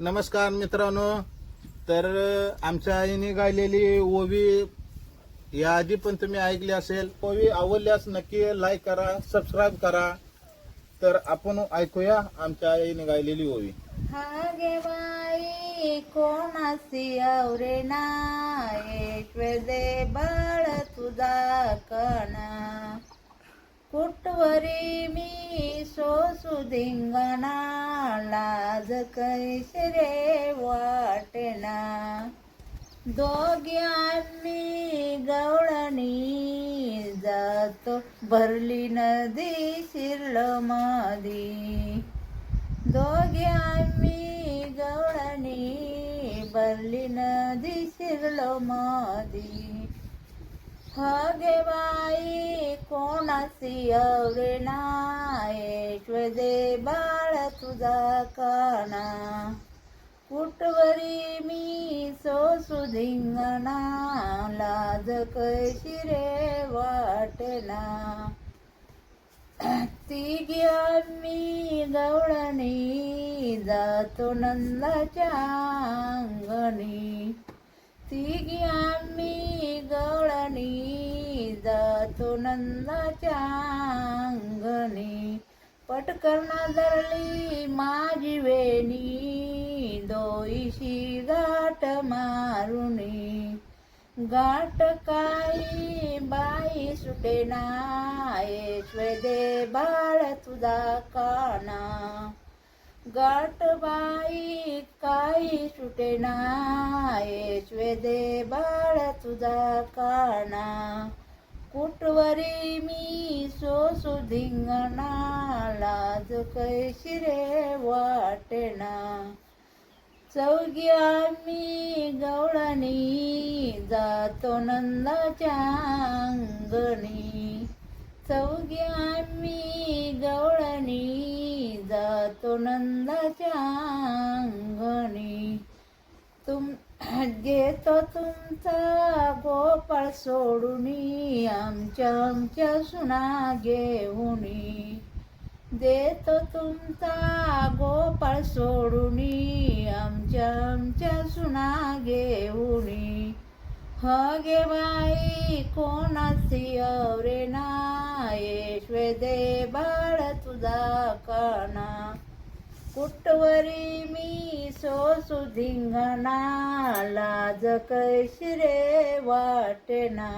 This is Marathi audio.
नमस्कार मित्रांनो. तर आमच्या आईने गायलेली ओवी या आधी पण तुम्ही ऐकली असेल. ओवी आवडल्यास नक्की लाईक करा सबस्क्राईब करा. तर आपण ऐकूया आमच्या आईने गायलेली ओवी. हागे बाई कोणासी आवरे नाय? दे बाळ तुझा कणा. कुटवरी सोसू धिंगणा लाज कैसे रे वाटेना. दोघी आम्ही गवळणी जातो भरली नदी शिरल मादी. दोघे आम्ही गवळणी भरली नदी शिरलो मादी. हगेवाई कोणासी अवरे नाय? दे बाळ तुझा काना. कुटवरी मी सोसू धिंगणा? लाज कैशी रे वाटना? तिघी मी गवळणी जातो नंदाच्या अंगणी. तिघ्या मी गवळणी तो नंदाच्या अंगणी. पटकर्णा धरली माझी वेणी. दोईशी गाठ मारुणी गाठ काही बाई सुटेना दे बाळ तुझा काना. गाठ बाई काही सुटेना दे बाळ तुझा काना. कुटवरी मी सोसू धिंगणा लाज कैशी रे वाटेना. चौघी आम्ही गवळणी जातो नंदाच्या अंगणी. चौघी आम्ही गवळणी जातो नंदाच्या घेतो तुमचा गोपाळ सोडून आमच्या आमच्या सुना घेऊन. देतो तुमचा गोपाळ सोडून आमच्या आमच्या सुना घेऊन. हगे बाई कोणाची अवरे येश्वे दे बाळ तुझा काना. कुटवरी मी सो धिंगणा लाज कैशी रे वाटेना.